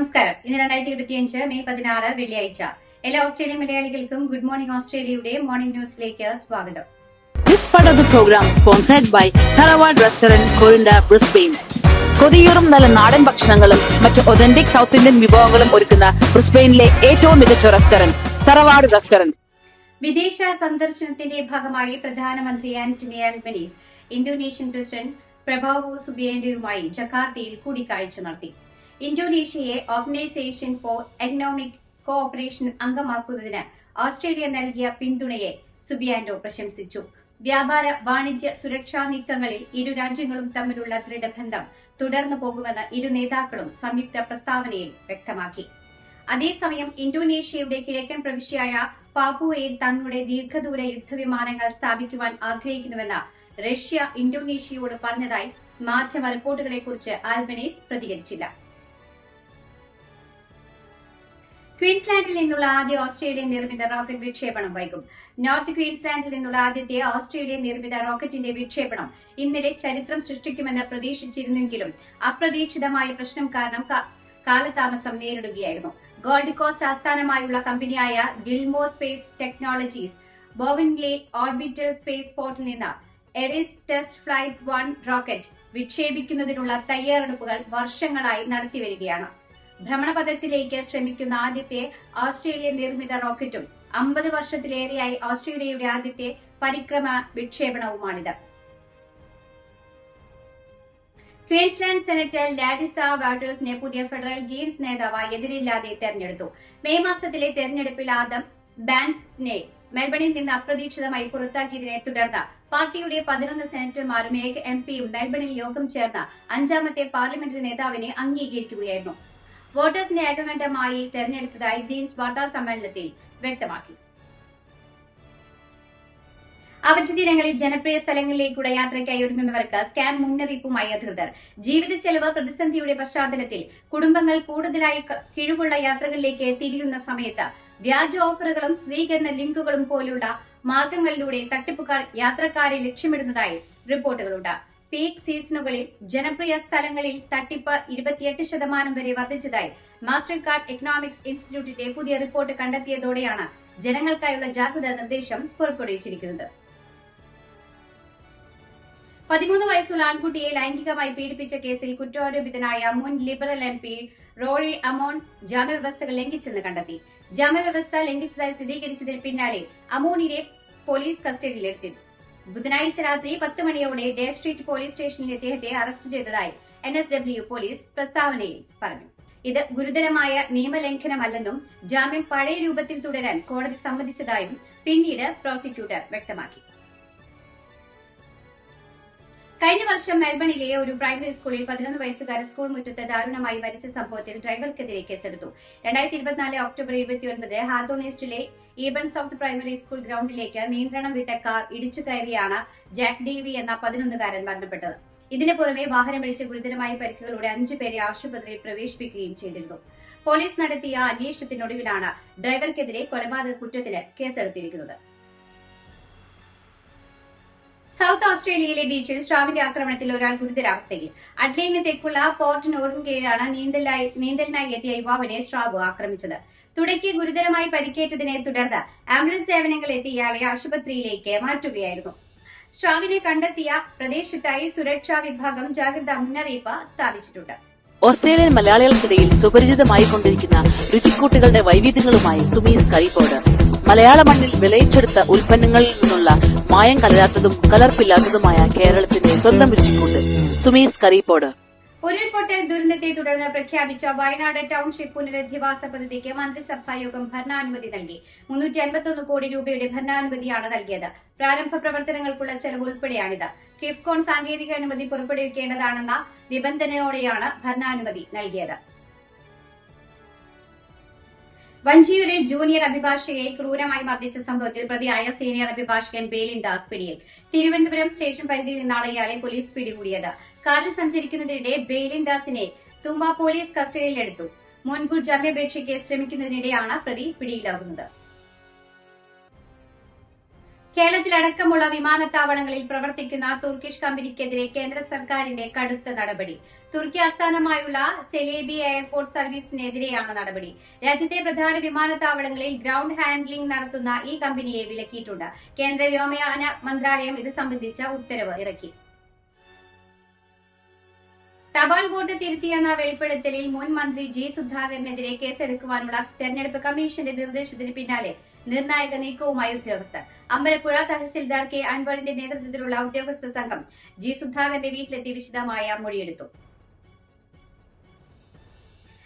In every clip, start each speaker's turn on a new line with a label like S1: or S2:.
S1: നമസ്കാരം. ഇന്ന് രണ്ടായിരത്തി ഇരുപത്തിയഞ്ച് മെയ് പതിനാറ് വെള്ളിയാഴ്ച. എല്ലാ ഓസ്ട്രേലിയൻ മലയാളികൾക്കും ഗുഡ് മോർണിംഗ് ഓസ്ട്രേലിയയുടെ മോർണിംഗ് ന്യൂസിലേക്ക് സ്വാഗതം.
S2: This part of the program sponsored by Tharawad Restaurant, Corinda, Brisbane. കൊതിയൂറും നല്ല നാടൻ ഭക്ഷണങ്ങളും മറ്റ് ഒതന്റിക് സൗത്ത് ഇന്ത്യൻ വിഭവങ്ങളും ഒരുക്കുന്ന ബ്രിസ്ബെയിനിലെ ഏറ്റവും മികച്ച റെസ്റ്റോറന്റ് തറവാട് റെസ്റ്റോറന്റ്
S1: വിദേശ സന്ദർശനത്തിന്റെ ഭാഗമായി പ്രധാനമന്ത്രി Anthony Albanese Indonesian president Prabowo സുബിയാൻഡോയുമായി ജക്കാർത്തയിൽ കൂടിക്കാഴ്ച നടത്തി. ഇന്തോനേഷ്യയെ ഓർഗനൈസേഷൻ ഫോർ എക്കണോമിക് കോഓപ്പറേഷൻ അംഗമാക്കുന്നതിന് ഓസ്ട്രേലിയ നൽകിയ പിന്തുണയെ സുബിയാൻഡോ പ്രശംസിച്ചു. വ്യാപാര വാണിജ്യ സുരക്ഷാ നീക്കങ്ങളിൽ ഇരു രാജ്യങ്ങളും തമ്മിലുള്ള ദൃഢബന്ധം തുടർന്നു പോകുമെന്ന് ഇരു നേതാക്കളും സംയുക്ത പ്രസ്താവനയിൽ വ്യക്തമാക്കി. അതേസമയം ഇന്തോനേഷ്യയുടെ കിഴക്കൻ പ്രവിശ്യയായ പാപ്പുവയിൽ തങ്ങളുടെ ദീർഘദൂര യുദ്ധവിമാനങ്ങൾ സ്ഥാപിക്കുവാൻ ആഗ്രഹിക്കുന്നുവെന്ന് റഷ്യ ഇന്തോനേഷ്യയോട് പറഞ്ഞതായി മാധ്യമ റിപ്പോർട്ടുകളെക്കുറിച്ച് ആൽബനീസ് പ്രതികരിച്ചില്ല. ക്വീൻസ്ലാൻഡിൽ നിന്നുള്ള ആദ്യ ഓസ്ട്രേലിയൻ നിർമ്മിത റോക്കറ്റ് വിക്ഷേപണം വൈകും. നോർത്ത് ക്വീൻസ്ലാൻഡിൽ നിന്നുള്ള ആദ്യത്തെ ഓസ്ട്രേലിയൻ നിർമ്മിത റോക്കറ്റിന്റെ വിക്ഷേപണം ഇന്നലെ ചരിത്രം സൃഷ്ടിക്കുമെന്ന് പ്രതീക്ഷിച്ചിരുന്നെങ്കിലും അപ്രതീക്ഷിതമായ പ്രശ്നം കാരണം കാലതാമസം നേരിടുകയായിരുന്നു. ഗോൾഡ് കോസ്റ്റ് ആസ്ഥാനമായുള്ള കമ്പനിയായ ഗിൽമോ സ്പേസ് ടെക്നോളജീസ് ബോവിൻലെ ഓർബിറ്റൽ സ്പേസ് പോർട്ടിൽ നിന്ന് Eris test flight one rocket വിക്ഷേപിക്കുന്നതിനുള്ള തയ്യാറെടുപ്പുകൾ വർഷങ്ങളായി നടത്തിവരികയാണ്. ഭ്രമണപഥത്തിലേക്ക് ശ്രമിക്കുന്ന ആദ്യത്തെ ഓസ്ട്രേലിയൻ നിർമ്മിത റോക്കറ്റും അമ്പത് വർഷത്തിലേറെയായി ഓസ്ട്രേലിയയുടെ ആദ്യത്തെ പരിക്രമ വിക്ഷേപണവുമാണിത്. ക്വീൻസ്ലാൻഡ് സെനറ്റർ ലാരിസ വാട്ടേഴ്സിനെ പുതിയ ഫെഡറൽ ഗെയിംസ് നേതാവായി എതിരില്ലാതെ തെരഞ്ഞെടുത്തു. മെയ് മാസത്തിലെ തെരഞ്ഞെടുപ്പിൽ ആദം ബാൻസ്നെ മെൽബണിൽ നിന്ന് അപ്രതീക്ഷിതമായി പുറത്താക്കിയതിനെ തുടർന്ന് പാർട്ടിയുടെ പതിനൊന്ന് സെനറ്റർമാരും ഏക എം പിയും മെൽബണിൽ യോഗം ചേർന്ന അഞ്ചാമത്തെ പാർലമെന്ററി നേതാവിനെ അംഗീകരിക്കുകയായിരുന്നു. വോട്ടേഴ്സിനെ ഏകകണ്ഠമായി തെരഞ്ഞെടുത്തതായി ഗ്രീൻസ് വാർത്താ സമ്മേളനത്തിൽ വ്യക്തമാക്കി. അവധി ദിനങ്ങളിൽ ജനപ്രിയ സ്ഥലങ്ങളിലേക്കുള്ള യാത്രയ്ക്കായി ഒരുങ്ങുന്നവർക്ക് സ്കാൻ മുന്നറിയിപ്പുമായി അധികൃതർ. ജീവിത ചെലവ് പ്രതിസന്ധിയുടെ പശ്ചാത്തലത്തിൽ കുടുംബങ്ങൾ കൂടുതലായി കിഴിവുള്ള യാത്രകളിലേക്ക് തിരിയുന്ന സമയത്ത് വ്യാജ ഓഫറുകളും സ്വീകരണ ലിങ്കുകളും പോലുള്ള മാർഗങ്ങളിലൂടെ തട്ടിപ്പുകാർ യാത്രക്കാരെ ലക്ഷ്യമിടുന്നതായി റിപ്പോർട്ടുകളുണ്ട്. പീക്ക് സീസണുകളിൽ ജനപ്രിയ സ്ഥലങ്ങളിൽ തട്ടിപ്പ് ഇരുപത്തിയെട്ട് ശതമാനം വരെ വർദ്ധിച്ചതായി മാസ്റ്റർ കാർഡ് എക്കണോമിക്സ് ഇൻസ്റ്റിറ്റ്യൂട്ടിന്റെ പുതിയ റിപ്പോർട്ട് കണ്ടെത്തിയതോടെയാണ് ജനങ്ങൾക്കായുള്ള ജാഗ്രതാ നിർദ്ദേശം പുറപ്പെടുവിച്ചിരിക്കുന്നത്. പതിമൂന്ന് വയസ്സുള്ള ആൺകുട്ടിയെ ലൈംഗികമായി പീഡിപ്പിച്ച കേസിൽ കുറ്റാരോപിതനായ മുൻ Liberal M P Rory Amon ജാമ്യവ്യവസ്ഥകൾ ലംഘിച്ചെന്ന് കണ്ടെത്തി. ജാമ്യവ്യവസ്ഥ ലംഘിച്ചതായി സ്ഥിരീകരിച്ചതിന് പിന്നാലെ അമോണിനെ പോലീസ് കസ്റ്റഡിയിലെടുത്തു ബുധനാഴ്ച രാത്രി പത്ത് മണിയോടെ ഡേ സ്ട്രീറ്റ് പോലീസ് സ്റ്റേഷനിൽ അദ്ദേഹത്തെ അറസ്റ്റ് ചെയ്തതായി എൻ എസ് ഡബ്ല്യു പോലീസ് പ്രസ്താവനയിൽ പറഞ്ഞു. ഇത് ഗുരുതരമായ നിയമലംഘനമല്ലെന്നും ജാമ്യം പഴയ രൂപത്തിൽ തുടരാൻ കോടതി സമ്മതിച്ചതായും പിന്നീട് പ്രോസിക്യൂട്ടർ വ്യക്തമാക്കി. കഴിഞ്ഞ വർഷം മെൽബണിലെ ഒരു പ്രൈമറി സ്കൂളിൽ പതിനൊന്ന് വയസ്സുകാരൻ സ്കൂൾ മുറ്റത്ത് ദാരുണമായി മരിച്ച സംഭവത്തിൽ ഡ്രൈവർക്കെതിരെ കേസെടുത്തു. രണ്ടായിരത്തി ഇരുപത്തിനാല് ഒക്ടോബർ ഇരുപത്തിയൊൻപത് ഹാർത്തോണീസ്റ്റിലെ ഈബൺ സൗത്ത് പ്രൈമറി സ്കൂൾ ഗ്രൗണ്ടിലേക്ക് നിയന്ത്രണം വിട്ട കാർ ഇടിച്ചു കയറിയാണ് ജാക്ക് ഡേവി എന്ന പതിനൊന്നുകാരൻ മരണപ്പെട്ടത്. ഇതിനു പുറമെ വാഹനമിടിച്ച് ഗുരുതരമായ പരിക്കുകളോടെ അഞ്ചു പേരെ ആശുപത്രിയിൽ പ്രവേശിപ്പിക്കുകയും ചെയ്തിരുന്നു. പോലീസ് നടത്തിയ അന്വേഷണത്തിനൊടുവിലാണ് ഡ്രൈവർക്കെതിരെ കൊലപാതക കുറ്റത്തിന് കേസെടുത്തിരിക്കുന്നത്. സൗത്ത് ഓസ്ട്രേലിയയിലെ ബീച്ചിൽ സ്ട്രാവിന്റെ ആക്രമണത്തിൽ ഒരാൾ ഗുരുതരാവസ്ഥയിൽ. അഡ്ലൈന് തെക്കുള്ള പോർട്ട് നോർഡിന് കീഴിലാണ് നീന്തലിനായി എത്തിയ യുവാവിനെ സ്ട്രാവ് ആക്രമിച്ചത്. തുടയ്ക്ക് ഗുരുതരമായി പരിക്കേറ്റതിനെ തുടർന്ന് ആംബുലൻസ് സേവനങ്ങൾ എത്തി ഇയാളെ ആശുപത്രിയിലേക്ക് മാറ്റുകയായിരുന്നു. സ്ട്രാവിനെ കണ്ടെത്തിയ പ്രദേശത്തായി സുരക്ഷാ വിഭാഗം ജാഗ്രതാ മുന്നറിയിപ്പ് സ്ഥാപിച്ചിട്ടുണ്ട്.
S2: ഓസ്ട്രേലിയൻ മലയാളികൾക്കിടയിൽ സുപരിചിതമായി കൊണ്ടിരിക്കുന്ന രുചിക്കൂട്ടുകളുടെ വൈവിധ്യങ്ങളുമായി സുമീസ് കറിപ്പോട് മലയാള മണ്ണിൽ വിളയിച്ചെടുത്ത ഉൽപ്പന്നങ്ങളിൽ നിന്നുള്ള മായം കലരാത്തതും കലർപ്പില്ലാത്തതുമായ കേരളത്തിന്റെ സ്വന്തം രുചിക്കൂട്ട് സുമീസ് കറിപ്പോട്
S1: ഉരുൾപൊട്ടൽ ദുരന്തത്തെ തുടർന്ന് പ്രഖ്യാപിച്ച വയനാട് ടൌൺഷിപ്പ് പുനരധിവാസ പദ്ധതിക്ക് മന്ത്രിസഭായോഗം ഭരണാനുമതി നൽകി. മുന്നൂറ്റി അൻപത്തൊന്ന് കോടി രൂപയുടെ ഭരണാനുമതിയാണ് നൽകിയത്. പ്രാരംഭ പ്രവർത്തനങ്ങൾക്കുള്ള ചെലവ് ഉൾപ്പെടെയാണിത്. കിഫ്കോൺ സാങ്കേതിക അനുമതി പുറപ്പെടുവിക്കേണ്ടതാണെന്ന നിബന്ധനയോടെയാണ് ഭരണാനുമതി നൽകിയത്. വഞ്ചിയൂരിൽ ജൂനിയർ അഭിഭാഷകയെ ക്രൂരമായി മർദ്ദിച്ച സംഭവത്തിൽ പ്രതിയായ സീനിയർ അഭിഭാഷകൻ ബേലിൻ ദാസ് പിടിയിൽ. തിരുവനന്തപുരം സ്റ്റേഷൻ പരിധിയിൽ നിന്നാണ് ഇയാളെ പോലീസ് പിടികൂടിയത്. കാറിൽ സഞ്ചരിക്കുന്നതിനിടെ ബേലിൻ ദാസിനെ തുമ്പ പോലീസ് കസ്റ്റഡിയിലെടുത്തു. മുൻകൂർ ജാമ്യാപേക്ഷയ്ക്ക് ശ്രമിക്കുന്നതിനിടെയാണ് പ്രതി പിടിയിലാകുന്നത്. കേരളത്തിലടക്കമുള്ള വിമാനത്താവളങ്ങളിൽ പ്രവർത്തിക്കുന്ന തുർക്കിഷ് കമ്പനിക്കെതിരെ കേന്ദ്ര സർക്കാരിന്റെ കടുത്ത നടപടി. തുർക്കി ആസ്ഥാനമായുള്ള സെലേബി എയർപോർട്ട് സർവീസിനെതിരെയാണ് നടപടി. രാജ്യത്തെ പ്രധാന വിമാനത്താവളങ്ങളിൽ ഗ്രൌണ്ട് ഹാൻഡ്ലിംഗ് നടത്തുന്ന ഈ കമ്പനിയെ വിലക്കിയിട്ടുണ്ട്. കേന്ദ്ര വ്യോമയാന മന്ത്രാലയം ഇത് സംബന്ധിച്ച ഉത്തരവ് ഇറക്കി. തപാൽ വോട്ട് തിരുത്തിയെന്ന വെളിപ്പെടുത്തലിൽ മുൻ മന്ത്രി ജി സുധാകരനെതിരെ കേസെടുക്കുവാനുള്ള തെരഞ്ഞെടുപ്പ് കമ്മീഷന്റെ നിർദ്ദേശത്തിന് പിന്നാലെ നിർണായക നീക്കവുമായി ഉദ്യോഗസ്ഥർ. അമ്പലപ്പുഴ തഹസിൽദാർ കെ അൻവറിന്റെ നേതൃത്വത്തിലുള്ള ഉദ്യോഗസ്ഥ സംഘം ജി സുധാകരന്റെ വീട്ടിലെത്തി വിശദമായ മൊഴിയെടുത്തു.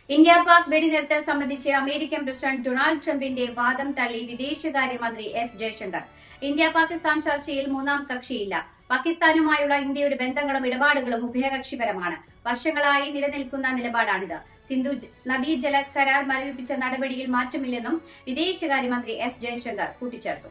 S1: ഇന്ത്യ പാക് വെടിനിർത്തൽ സംബന്ധിച്ച് അമേരിക്കൻ പ്രസിഡന്റ് ഡൊണാൾഡ് ട്രംപിന്റെ വാദം തള്ളി വിദേശകാര്യമന്ത്രി എസ് ജയശങ്കർ. ഇന്ത്യ പാകിസ്ഥാൻ ചർച്ചയിൽ മൂന്നാം കക്ഷിയില്ല. പാകിസ്ഥാനുമായുള്ള ഇന്ത്യയുടെ ബന്ധങ്ങളും ഇടപാടുകളും ഉഭയകക്ഷിപരമാണ്. വർഷങ്ങളായി നിലനിൽക്കുന്ന നിലപാടാണിത്. സിന്ധു നദീജല കരാർ മരവിപ്പിച്ച നടപടിയിൽ മാറ്റമില്ലെന്നും വിദേശകാര്യമന്ത്രി എസ് ജയശങ്കർ കൂട്ടിച്ചേർത്തു.